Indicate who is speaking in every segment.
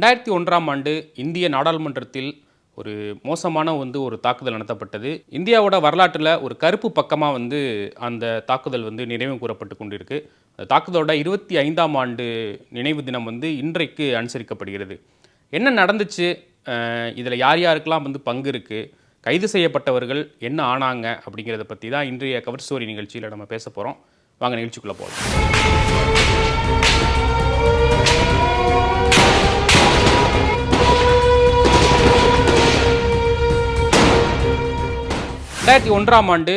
Speaker 1: ரெண்டாயிரத்தி ஒன்றாம் ஆண்டு இந்திய நாடாளுமன்றத்தில் ஒரு மோசமான வந்து ஒரு தாக்குதல் நடத்தப்பட்டது. இந்தியாவோட வரலாற்றில் ஒரு கருப்பு பக்கமாக வந்து அந்த தாக்குதல் வந்து நினைவு கூறப்பட்டு கொண்டிருக்கு. அந்த தாக்குதலோட இருபத்தி ஐந்தாம் ஆண்டு நினைவு தினம் வந்து இன்றைக்கு அனுசரிக்கப்படுகிறது. என்ன நடந்துச்சு? இதில் யார் யாருக்கெல்லாம் வந்து பங்கு இருக்குது கைது செய்யப்பட்டவர்கள் என்ன ஆனாங்க அப்படிங்கிறத பற்றி தான் இன்றைய கவர் ஸ்டோரி நிகழ்ச்சியில் நம்ம பேச போகிறோம் வாங்க நிகழ்ச்சிக்குள்ளே போகலாம் ரெண்டாயிரத்தி ஒன்றாம் ஆண்டு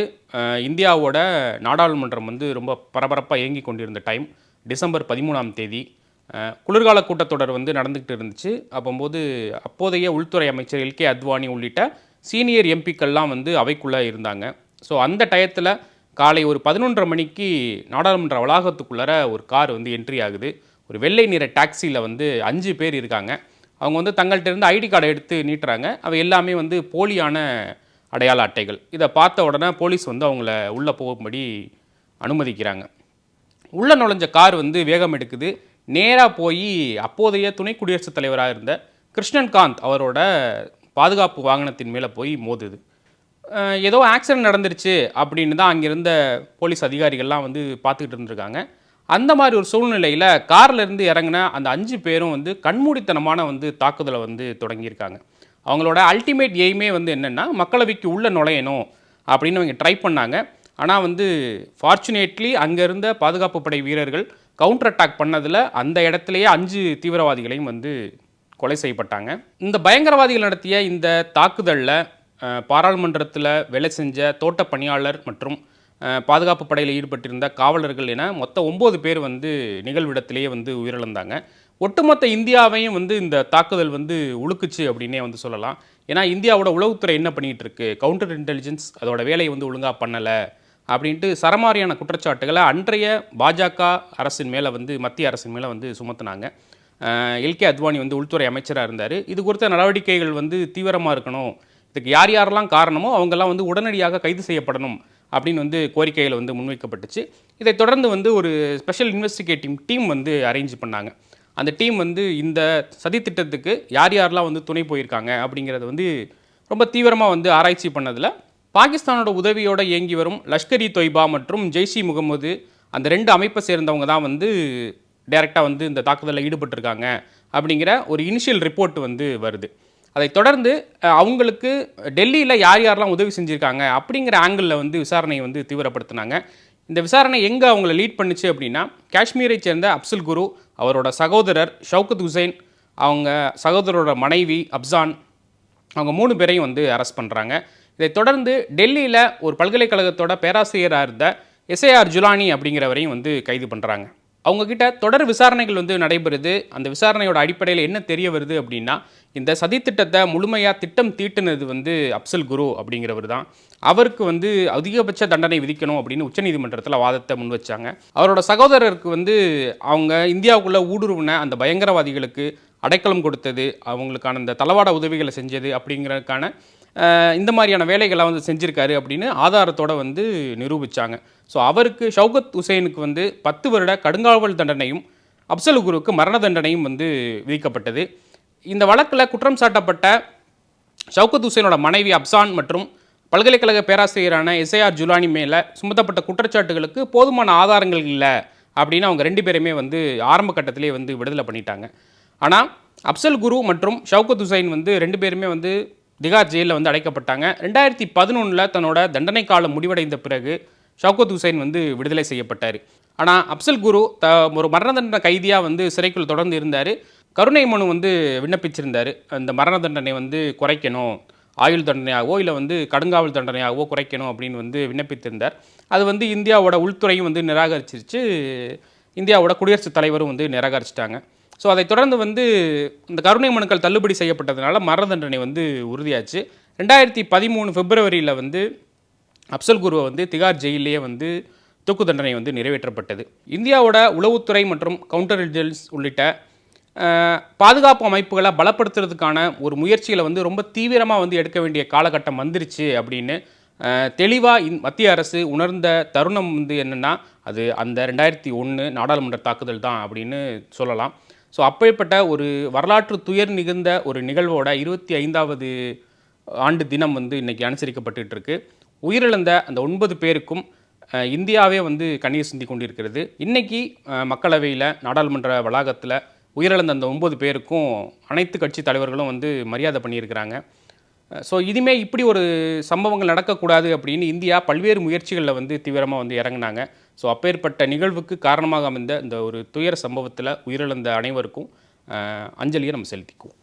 Speaker 1: இந்தியாவோட நாடாளுமன்றம் வந்து ரொம்ப பரபரப்பாக இயங்கி கொண்டிருந்த டைம் டிசம்பர் பதிமூணாம் தேதி. குளிர்கால கூட்டத்தொடர் வந்து நடந்துக்கிட்டு இருந்துச்சு. அப்போம்போது அப்போதைய உள்துறை அமைச்சர் எல்கே அத்வானி உள்ளிட்ட சீனியர் எம்பிக்கள்லாம் வந்து அவைக்குள்ளே இருந்தாங்க. ஸோ அந்த டயத்தில் காலை ஒரு பதினொன்றரை மணிக்கு நாடாளுமன்ற வளாகத்துக்குள்ளார ஒரு கார் வந்து என்ட்ரி ஆகுது. ஒரு வெள்ளை நிற டாக்ஸியில் வந்து அஞ்சு பேர் இருக்காங்க. அவங்க வந்து தங்கள்கிட்ட இருந்து ஐடி கார்டை எடுத்து நீட்டுறாங்க. அவை எல்லாமே வந்து போலியான அடையாள அட்டைகள். இதை பார்த்த உடனே போலீஸ் வந்து அவங்கள உள்ளே போகும்படி அனுமதிக்கிறாங்க. உள்ளே நுழைஞ்ச கார் வந்து வேகம் எடுக்குது. நேராக போய் அப்போதைய துணை குடியரசுத் தலைவராக இருந்த கிருஷ்ணன்காந்த் அவரோட பாதுகாப்பு வாகனத்தின் மேலே போய் மோதுது. ஏதோ ஆக்சிடென்ட் நடந்துருச்சு அப்படின்னு தான் அங்கே இருந்த போலீஸ் அதிகாரிகள்லாம் வந்து பார்த்துக்கிட்டு இருந்திருக்காங்க. அந்த மாதிரி ஒரு சூழ்நிலையில் கார்லேருந்து இறங்கின அந்த அஞ்சு பேரும் வந்து கண்மூடித்தனமான வந்து தாக்குதலை வந்து தொடங்கியிருக்காங்க. அவங்களோட அல்டிமேட் எய்மே வந்து என்னென்னா மக்களவைக்கு உள்ளே நுழையணும் அப்படின்னு அவங்க ட்ரை பண்ணாங்க. ஆனால் வந்து ஃபார்ச்சுனேட்லி அங்கே இருந்த பாதுகாப்பு படை வீரர்கள் கவுண்டர் அட்டாக் பண்ணதில் அந்த இடத்துலையே அஞ்சு தீவிரவாதிகளையும் வந்து கொலை செய்யப்பட்டாங்க. இந்த பயங்கரவாதிகள் நடத்திய இந்த தாக்குதலில் பாராளுமன்றத்தில் வேலை செஞ்ச தோட்ட பணியாளர் மற்றும் பாதுகாப்பு படையில் ஈடுபட்டிருந்த காவலர்கள் என மொத்தம் ஒம்பது பேர் வந்து நிகழ்விடத்திலேயே வந்து உயிரிழந்தாங்க. ஒட்டுமொத்த இந்தியாவையும் வந்து இந்த தாக்குதல் வந்து உழுக்குச்சு அப்படின்னே வந்து சொல்லலாம். ஏன்னா இந்தியாவோட உளவுத்துறை என்ன பண்ணிகிட்டு இருக்கு கவுண்டர் இன்டெலிஜென்ஸ் அதோட வேலையை வந்து ஒழுங்காக பண்ணலை அப்படின்ட்டு சரமாரியான குற்றச்சாட்டுகளை அன்றைய பாஜக அரசின் மேலே வந்து மத்திய அரசின் மேலே வந்து சுமத்துனாங்க. எல்கே அத்வானி வந்து உள்துறை அமைச்சராக இருந்தார். இது குறித்த நடவடிக்கைகள் வந்து தீவிரமாக இருக்கணும். இதுக்கு யார் யாரெல்லாம் காரணமோ அவங்கெல்லாம் வந்து உடனடியாக கைது செய்யப்படணும் அப்படின்னு வந்து கோரிக்கைகள் வந்து முன்வைக்கப்பட்டுச்சு. இதைத் தொடர்ந்து வந்து ஒரு ஸ்பெஷல் இன்வெஸ்டிகேட்டிவ் டீம் வந்து அரேஞ்ச் பண்ணாங்க. அந்த டீம் வந்து இந்த சதித்திட்டத்துக்கு யார் யாரெல்லாம் வந்து துணை போயிருக்காங்க அப்படிங்கிறத வந்து ரொம்ப தீவிரமாக வந்து ஆராய்ச்சி பண்ணதில் பாகிஸ்தானோட உதவியோடு இயங்கி வரும் லஷ்கர் இ தொய்பா மற்றும் ஜெய்ஷி முகமது அந்த ரெண்டு அமைப்பை சேர்ந்தவங்க தான் வந்து டைரெக்டாக வந்து இந்த தாக்குதலில் ஈடுபட்டிருக்காங்க அப்படிங்கிற ஒரு இனிஷியல் ரிப்போர்ட் வந்து வருது. அதை தொடர்ந்து அவங்களுக்கு டெல்லியில் யார் யாரெல்லாம் உதவி செஞ்சுருக்காங்க அப்படிங்கிற ஆங்கிளில் வந்து விசாரணையை வந்து தீவிரப்படுத்தினாங்க. இந்த விசாரணை எங்கே அவங்கள லீட் பண்ணுச்சு அப்படின்னா காஷ்மீரை சேர்ந்த அப்சுல் குரு அவரோட சகோதரர் ஷவுகத் ஹுசைன் அவங்க சகோதரரோட மனைவி அப்சான் அவங்க மூணு பேரையும் வந்து அரெஸ்ட் பண்ணுறாங்க இதை தொடர்ந்து டெல்லியில் ஒரு பல்கலைக்கழகத்தோட பேராசிரியராக இருந்த எஸ்ஏஆர் ஜுலானி அப்படிங்கிறவரையும் வந்து கைது பண்ணுறாங்க அவங்கக்கிட்ட தொடர் விசாரணைகள் வந்து நடைபெறுது. அந்த விசாரணையோட அடிப்படையில் என்ன தெரிய வருது அப்படின்னா இந்த சதித்திட்டத்தை முழுமையாக திட்டம் தீட்டுனது வந்து அப்சல் குரு அப்படிங்கிறவர் தான். அவருக்கு வந்து அதிகபட்ச தண்டனை விதிக்கணும் அப்படின்னு உச்சநீதிமன்றத்தில் வாதத்தை முன் வச்சாங்க. அவரோட சகோதரருக்கு வந்து அவங்க இந்தியாவுக்குள்ளே ஊடுருவின அந்த பயங்கரவாதிகளுக்கு அடைக்கலம் கொடுத்தது அவங்களுக்கான அந்த தளவாட உதவிகளை செஞ்சது அப்படிங்கிறதுக்கான இந்த மாதிரியான வேலைகளை வந்து செஞ்சுருக்காரு அப்படின்னு ஆதாரத்தோடு வந்து நிரூபித்தாங்க ஸோ அவருக்கு ஷவுகத் ஹுசைனுக்கு வந்து பத்து வருட கடுங்காவல் தண்டனையும் அப்சல் குருவுக்கு மரண தண்டனையும் வந்து விதிக்கப்பட்டது. இந்த வழக்கில் குற்றம் சாட்டப்பட்ட ஷவுகத் ஹுசைனோட மனைவி அப்சான் மற்றும் பல்கலைக்கழக பேராசிரியரான எஸ்ஐஆர் ஜுலானி மேலே சுமத்தப்பட்ட குற்றச்சாட்டுகளுக்கு போதுமான ஆதாரங்கள் இல்லை அப்படின்னு அவங்க ரெண்டு பேருமே வந்து ஆரம்ப கட்டத்திலே வந்து விடுதலை பண்ணிட்டாங்க. ஆனால் அப்சல் குரு மற்றும் ஷவுகத் ஹுசைன் வந்து ரெண்டு பேருமே வந்து திகார் ஜெயிலில் வந்து அடைக்கப்பட்டாங்க. ரெண்டாயிரத்தி பதினொன்றில் தன்னோட தண்டனை காலம் முடிவடைந்த பிறகு ஷவுகத் ஹுசைன் வந்து விடுதலை செய்யப்பட்டார். ஆனால் அப்சல் குரு த ஒரு மரண தண்டனை கைதியாக வந்து சிறைக்குள் தொடர்ந்து இருந்தார். கருணை மனு வந்து விண்ணப்பிச்சிருந்தார். அந்த மரண தண்டனை வந்து குறைக்கணும். ஆயுள் தண்டனையாகவோ இல்லை வந்து கடுங்காவல் தண்டனையாகவோ குறைக்கணும் அப்படின்னு வந்து விண்ணப்பித்திருந்தார். அது வந்து இந்தியாவோட உள்துறையும் வந்து நிராகரிச்சிருச்சு. இந்தியாவோட குடியரசுத் தலைவரும் வந்து நிராகரிச்சிட்டாங்க. ஸோ அதைத் தொடர்ந்து வந்து இந்த கருணை மனுக்கள் தள்ளுபடி செய்யப்பட்டதுனால மரண தண்டனை வந்து உறுதியாச்சு. ரெண்டாயிரத்தி பதிமூணு பிப்ரவரியில் வந்து அப்சல் குருவை வந்து திகார் ஜெயிலே வந்து தூக்கு தண்டனை வந்து நிறைவேற்றப்பட்டது. இந்தியாவோட உளவுத்துறை மற்றும் கவுண்டர் இன்டெலிஜென்ஸ் உள்ளிட்ட பாதுகாப்பு அமைப்புகளை பலப்படுத்துறதுக்கான ஒரு முயற்சிகளை வந்து ரொம்ப தீவிரமாக வந்து எடுக்க வேண்டிய காலகட்டம் வந்துருச்சு அப்படின்னு தெளிவாக மத்திய அரசு உணர்ந்த தருணம் வந்து என்னென்னா அது அந்த ரெண்டாயிரத்தி ஒன்று நாடாளுமன்ற தாக்குதல் தான் அப்படின்னு சொல்லலாம். ஸோ அப்பேற்பட்ட ஒரு வரலாற்று துயர் நிகழ்ந்த ஒரு நிகழ்வோட இருபத்தி ஐந்தாவது ஆண்டு தினம் வந்து இன்னைக்கு அனுசரிக்கப்பட்டு இருக்கு உயிரிழந்த அந்த ஒன்பது பேருக்கும் இந்தியாவே வந்து கண்ணீர் சிந்தி கொண்டிருக்கிறது. இன்னைக்கு மக்களவையில் நாடாளுமன்ற வளாகத்தில் உயிரிழந்த அந்த ஒன்பது பேருக்கும் அனைத்து கட்சி தலைவர்களும் வந்து மரியாதை பண்ணியிருக்கிறாங்க. ஸோ இதுமே இப்படி ஒரு சம்பவங்கள் நடக்கக்கூடாது அப்படின்னு இந்தியா பல்வேறு முயற்சிகளில் வந்து தீவிரமாக வந்து இறங்குனாங்க. ஸோ அப்பேற்பட்ட நிகழ்வுக்கு காரணமாக அமைந்த இந்த ஒரு துயர சம்பவத்தில் உயிரிழந்த அனைவருக்கும் அஞ்சலியை நம்ம செலுத்திக்குவோம்.